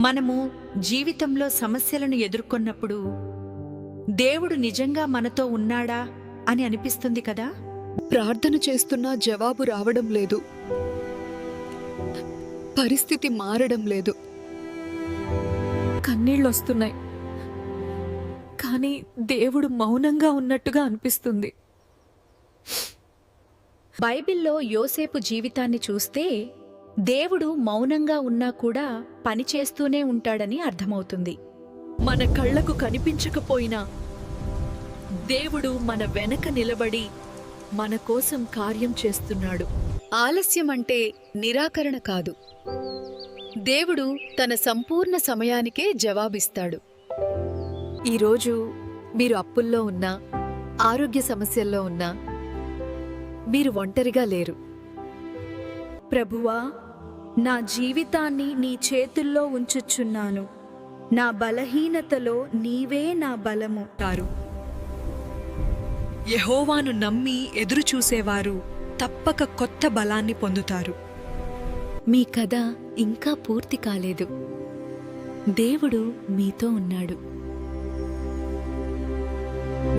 మనము జీవితంలో సమస్యలను ఎదుర్కొన్నప్పుడు దేవుడు నిజంగా మనతో ఉన్నాడా అని అనిపిస్తుంది కదా? ప్రార్థన చేస్తున్నా జవాబు రావడం లేదు. పరిస్థితి మారడం లేదు. కన్నీళ్ళొస్తున్నాయి. కానీ దేవుడు మౌనంగా ఉన్నట్టుగా అనిపిస్తుంది. బైబిల్లో యోసేపు జీవితాన్ని చూస్తే దేవుడు మౌనంగా ఉన్నా కూడా పనిచేస్తూనే ఉంటాడని అర్థమవుతుంది. మన కళ్ళకు కనిపించకపోయినా దేవుడు మన వెనక నిలబడి మన కోసం కార్యం చేస్తున్నాడు. ఆలస్యం అంటే నిరాకరణ కాదు. దేవుడు తన సంపూర్ణ సమయానికే జవాబిస్తాడు. ఈరోజు మీరు అప్పుల్లో ఉన్నా ఆరోగ్య సమస్యల్లో ఉన్నా మీరు ఒంటరిగా లేరు. ప్రభువా నా జీవితాన్ని నీ చేతుల్లో ఉంచుచున్నాను. నా బలహీనతలో నీవే నా బలము. ఉంటారు యెహోవాను నమ్మి ఎదురుచూసేవారు తప్పక కొత్త బలాన్ని పొందుతారు. మీ కథ ఇంకా పూర్తి కాలేదు. దేవుడు మీతో ఉన్నాడు.